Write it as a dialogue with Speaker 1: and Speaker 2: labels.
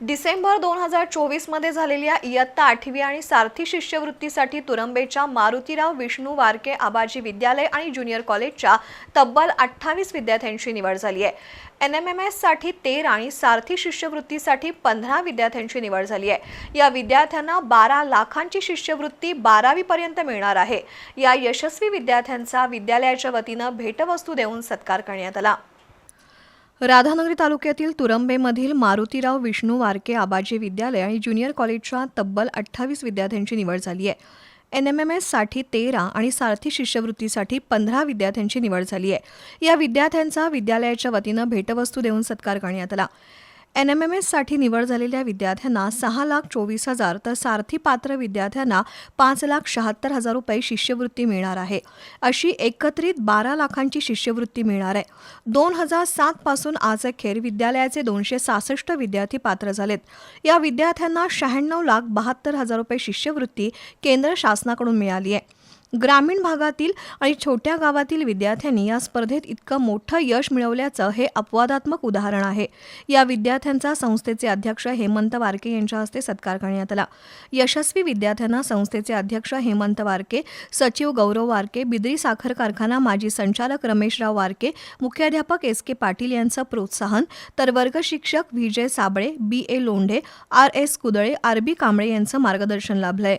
Speaker 1: डिसेंबर दोन हजार चोवीसमध्ये झालेल्या इयत्ता आठवी आणि सारथी शिष्यवृत्तीसाठी तुरंबेच्या मारुतीराव विष्णू वारके आबाजी विद्यालय आणि ज्युनियर कॉलेजच्या तब्बल अठ्ठावीस विद्यार्थ्यांची निवड झाली आहे. एन एम एम एससाठी तेरा आणि सारथी शिष्यवृत्तीसाठी पंधरा विद्यार्थ्यांची निवड झाली आहे. या विद्यार्थ्यांना बारा लाखांची शिष्यवृत्ती बारावीपर्यंत मिळणार आहे. या यशस्वी विद्यार्थ्यांचा विद्यालयाच्या वतीनं भेटवस्तू देऊन सत्कार करण्यात आला. राधानगरी तालुक्यातील तुरंबेमधील मारुतीराव विष्णू वारके आबाजी विद्यालय आणि ज्युनियर कॉलेजच्या तब्बल अठ्ठावीस विद्यार्थ्यांची निवड झाली आहे. एन एम एम एससाठी तेरा आणि सारथी शिष्यवृत्तीसाठी पंधरा विद्यार्थ्यांची निवड झाली आहे. या विद्यार्थ्यांचा विद्यालयाच्या वतीनं भेटवस्तू देऊन सत्कार करण्यात आला. एन एम एम एससाठी निवड झालेल्या विद्यार्थ्यांना सहा लाख चोवीस हजार तर सारथी पात्र विद्यार्थ्यांना पाच लाख शहात्तर हजार रुपये शिष्यवृत्ती मिळणार आहे. अशी एकत्रित बारा लाखांची शिष्यवृत्ती मिळणार आहे. दोन हजार सातपासून आज अखेर विद्यालयाचे दोनशे सहासष्ट विद्यार्थी पात्र झालेत. या विद्यार्थ्यांना शहाण्णव लाख बहात्तर हजार रुपये शिष्यवृत्ती केंद्र शासनाकडून मिळाली आहे. ग्रामीण भागातील आणि छोट्या गावातील विद्यार्थ्यांनी या स्पर्धेत इतकं मोठं यश मिळवल्याचं हे अपवादात्मक उदाहरण आहे. या विद्यार्थ्यांचा संस्थेचे अध्यक्ष हेमंत वारके यांच्या हस्ते सत्कार करण्यात आला. यशस्वी विद्यार्थ्यांना संस्थेचे अध्यक्ष हेमंत वारके सचिव गौरव वारके बिद्री साखर कारखाना माजी संचालक रमेशराव वारके मुख्याध्यापक एस के पाटील यांचं प्रोत्साहन तर वर्ग शिक्षक Sable B A Londhe R S Kudale R B Kamble यांचं मार्गदर्शन लाभलंय.